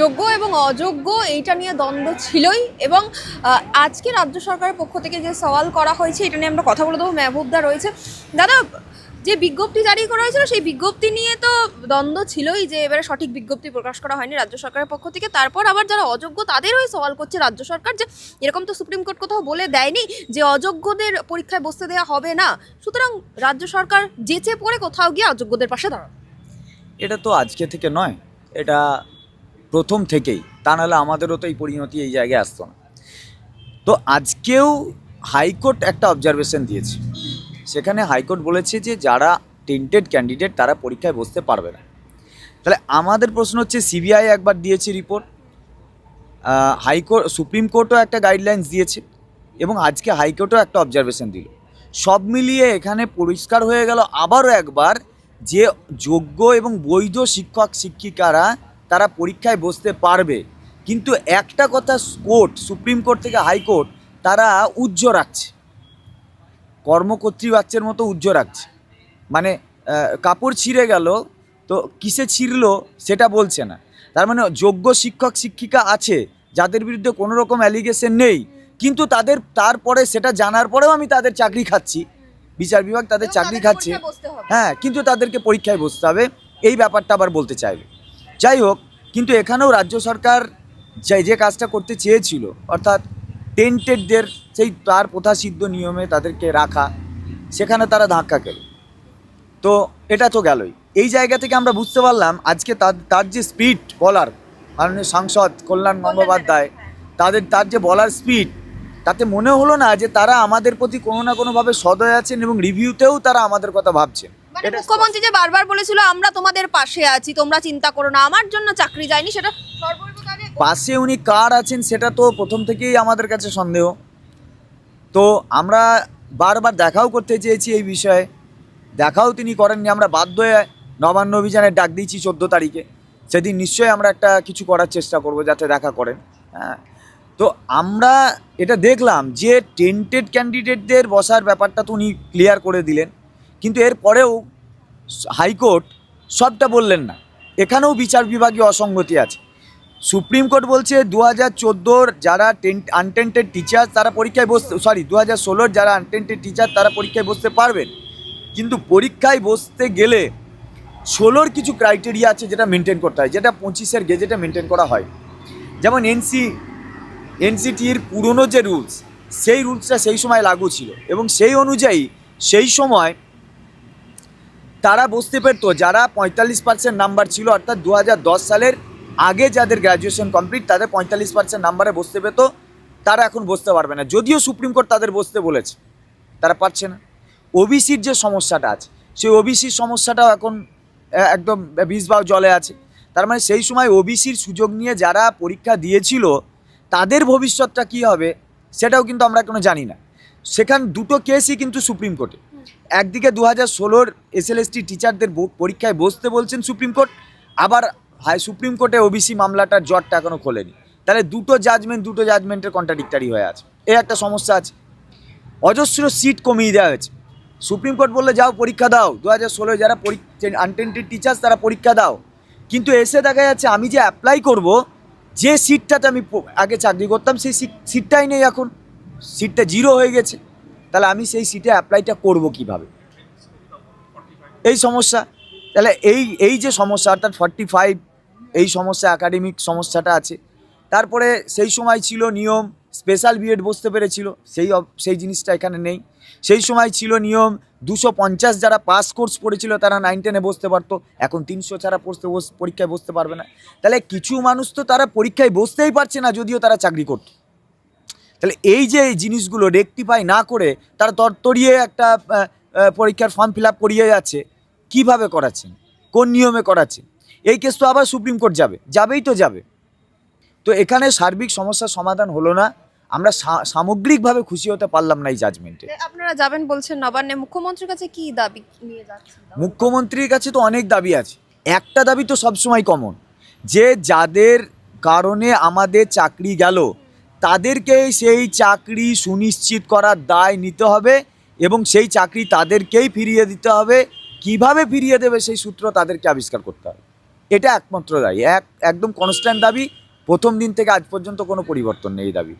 যোগ্য এবং অযোগ্য, এইটা নিয়ে দ্বন্দ্ব ছিলই এবং আজকে রাজ্য সরকারের পক্ষ থেকে যে সওয়াল করা হয়েছে, এটা নিয়ে আমরা কথা বলে দেবো। মেহবুবদা রয়েছে। দাদা, যে বিজ্ঞপ্তি জারি করা হয়েছিল, সেই বিজ্ঞপ্তি নিয়ে তো দ্বন্দ্ব ছিলই যে এবারে সঠিক বিজ্ঞপ্তি প্রকাশ করা হয়নি রাজ্য সরকারের পক্ষ থেকে। তারপর আবার যারা অযোগ্য তাদেরই সওয়াল করছে রাজ্য সরকার যে এরকম তো সুপ্রিম কোর্ট কোথাও বলে দেয়নি যে অযোগ্যদের পরীক্ষায় বসতে দেওয়া হবে না। সুতরাং রাজ্য সরকার যেচে পড়ে কোথাও গিয়ে অযোগ্যদের পাশে দাঁড়াবে। এটা তো আজকে থেকে নয়। এটা প্রথম থেকেই, তা নাহলে আমাদেরও তো এই পরিণতি এই জায়গায় আসতো না। তো আজকেও হাইকোর্ট একটা অবজারভেশন দিয়েছে। সেখানে হাইকোর্ট বলেছে যে, যারা টেন্টেড ক্যান্ডিডেট তারা পরীক্ষায় বসতে পারবে না। তাহলে আমাদের প্রশ্ন হচ্ছে সিবিআই একবার দিয়েছে রিপোর্ট হাইকোর্ট, সুপ্রিম কোর্টও একটা গাইডলাইন্স দিয়েছে, এবং আজকে হাইকোর্টও একটা অবজারভেশন দিল। সব মিলিয়ে এখানে পরিষ্কার হয়ে গেল আবারও একবার যে যোগ্য এবং বৈধ শিক্ষক, শিক্ষিকারা তারা পরীক্ষায় বসতে পারবে। কিন্তু একটা কথা কোর্ট সুপ্রিম কোর্ট থেকে হাইকোর্ট তারা উজ্জ্ব রাখছে। কর্মকর্ত্রী কর্মকর্তৃবাচ্যের মতো উজ্জ্ব রাখছে। মানে কাপড় ছিঁড়ে গেল তো কিসে ছিঁড়লো সেটা বলছে না। তার মানে যোগ্য শিক্ষক শিক্ষিকা আছে যাদের বিরুদ্ধে কোনো রকম অ্যালিগেশন নেই। কিন্তু তাদের তারপরে সেটা জানার পরেও আমি তাদের চাকরি খাচ্ছি। বিচার বিভাগ তাদের চাকরি খাচ্ছে। হ্যাঁ কিন্তু তাদেরকে পরীক্ষায় বসতে হবে। এই ব্যাপারটা আবার বলতে চাইবে। যাই হোক, কিন্তু এখানেও রাজ্য সরকার যে যে কাজটা করতে চেয়েছিল, অর্থাৎ টেন্টেডদের সেই তার প্রথাসিদ্ধ নিয়মে তাদেরকে রাখা, সেখানে তারা ধাক্কা খেল। তো এটা তো গেলই। এই জায়গা থেকে আমরা বুঝতে পারলাম, আজকে তার তার যে স্পিড বলার, মাননীয় সাংসদ কল্যাণ গঙ্গোপাধ্যায় তাদের, তার যে বলার স্পিড তাতে মনে হলো না যে তারা আমাদের প্রতি কোনো না কোনোভাবে সদয় আছেন এবং রিভিউতেও তারা আমাদের কথা ভাবছেন। মানে মুখ্যমন্ত্রী যে বারবার বলেছিল আমরা তোমাদের পাশে আছি তোমরা চিন্তা করো না আমার জন্য চাকরি যায়নি সেটা পাশে উনি কার আছেন সেটা তো প্রথম থেকেই আমাদের কাছে সন্দেহ। তো আমরা বারবার দেখাও করতে চেয়েছি এই বিষয়ে। দেখাও তিনি করেননি আমরা বাধ্য হয়ে নবান্ন অভিযানের ডাক দিয়েছি চোদ্দ তারিখে। সেদিন নিশ্চয়ই আমরা একটা কিছু করার চেষ্টা করব যাতে দেখা করেন। হ্যাঁ। তো আমরা এটা দেখলাম যে টেন্টেড ক্যান্ডিডেটদের বসার ব্যাপারটা তো উনি ক্লিয়ার করে দিলেন। কিন্তু এরপরেও হাইকোর্ট সবটা বললেন না। এখানেও বিচার বিভাগীয় অসঙ্গতি আছে। সুপ্রিম কোর্ট বলছে দু হাজার চোদ্দোর যারা টেন্ট আনটেন্টেড টিচার তারা পরীক্ষায় বসতে সরি দু হাজার ষোলোর যারা আনটেন্টেড টিচার তারা পরীক্ষায় বসতে পারবেন। কিন্তু পরীক্ষায় বসতে গেলে ষোলোর কিছু ক্রাইটেরিয়া আছে যেটা মেনটেন করতে হয়, যেটা পঁচিশের গেজেটে মেনটেন করা হয়। যেমন এনসি এনসিটির পুরনো যে রুলস সেই রুলসটা সেই সময় লাগু ছিল এবং সেই অনুযায়ী সেই সময় তারা বসতে পারতো যারা পঁয়তাল্লিশ পার্সেন্ট নাম্বার ছিল, অর্থাৎ দু হাজার দশ সালের আগে যাদের গ্র্যাজুয়েশন কমপ্লিট তাদের পঁয়তাল্লিশ পার্সেন্ট নাম্বারে বসতে পেতো। তারা এখন বসতে পারবে না। যদিও সুপ্রিম কোর্ট তাদের বসতে বলেছে, তারা পারছে না। ওবিসির যে সমস্যাটা আছে, সেই ওবিসির সমস্যাটাও এখন একদম বিষবাও জলে আছে। তার মানে সেই সময় ওবিসির সুযোগ নিয়ে যারা পরীক্ষা দিয়েছিল, তাদের ভবিষ্যৎটা কী হবে, সেটাও কিন্তু আমরা এখনও জানি না। সেখান, দুটো কেসই কিন্তু সুপ্রিম কোর্টে। একদিকে দু হাজার ষোলোর এসএলএসটি টিচারদের পরীক্ষায় বসতে বলছেন সুপ্রিম কোর্ট, আবার হাই সুপ্রিম কোর্টে ওবিসি মামলাটার জটটা এখনও খোলেনি। তাহলে দুটো জাজমেন্ট দুটো জাজমেন্টের কন্ট্রাডিক্টারি হয়ে আছে। এই একটা সমস্যা আছে। অজস্র সিট কমিয়ে দেওয়া হয়েছে। সুপ্রিম কোর্ট বললে, যাও, পরীক্ষা দাও। দু হাজার ষোলোয় যারা আনটেন্টেড টিচার্স তারা পরীক্ষা দাও। কিন্তু এসে দেখা যাচ্ছে, আমি যে অ্যাপ্লাই করব, যে সিটটাতে আমি আগে চাকরি করতাম, সেই সিট- সিটটাই নেই এখন। সিটটা জিরো হয়ে গেছে। তাহলে আমি সেই সিটে অ্যাপ্লাইটা করব কীভাবে? এই সমস্যা, তাহলে এই এই যে সমস্যা, অর্থাৎ ফর্টি ফাইভ এই সমস্যা একাডেমিক সমস্যাটা আছে। তারপরে সেই সময় ছিল নিয়ম স্পেশাল বিএড বসতে পেরেছিল, সেই সেই জিনিসটা এখানে নেই। সেই সময় ছিল নিয়ম, দুশো পঞ্চাশ যারা পাস কোর্স পড়েছিল, তারা নাইন টেনে বসতে পারতো। এখন তিনশো ছাড়া পড়তে পরীক্ষায় বসতে পারবে না। তাহলে কিছু মানুষ তো তারা পরীক্ষায় বসতেই পারছে না, যদিও তারা চাকরি করতো। তাহলে এই যে এই জিনিসগুলো রেকটিফাই না করে তারা তরতরিয়ে একটা পরীক্ষার ফর্ম ফিল আপ করিয়ে যাচ্ছে কীভাবে করাচ্ছেন? কোন নিয়মে করাচ্ছেন? এই কেস তো আবার সুপ্রিম কোর্ট যাবে যাবেই তো যাবে। তো এখানে সার্বিক সমস্যার সমাধান হলো না আমরা সামগ্রিকভাবে খুশি হতে পারলাম না এই জাজমেন্টে আপনারা যাবেন বলছেন নবান্নে মুখ্যমন্ত্রীর কাছে কি দাবি নিয়ে যাচ্ছেন? মুখ্যমন্ত্রীর কাছে তো অনেক দাবি আছে একটা দাবি তো সবসময় কমন যে যাদের কারণে আমাদের চাকরি গেল তাদেরকেই সেই চাকরি সুনিশ্চিত করার দায় নিতে হবে এবং সেই চাকরি তাদেরকেই ফিরিয়ে দিতে হবে। কীভাবে ফিরিয়ে দেবে সেই সূত্র তাদেরকে আবিষ্কার করতে হবে। এটা একমাত্র দায়ী। এক, একদম কনস্ট্যান্ট দাবি। প্রথম দিন থেকে আজ পর্যন্ত কোনো পরিবর্তন নেই দাবি।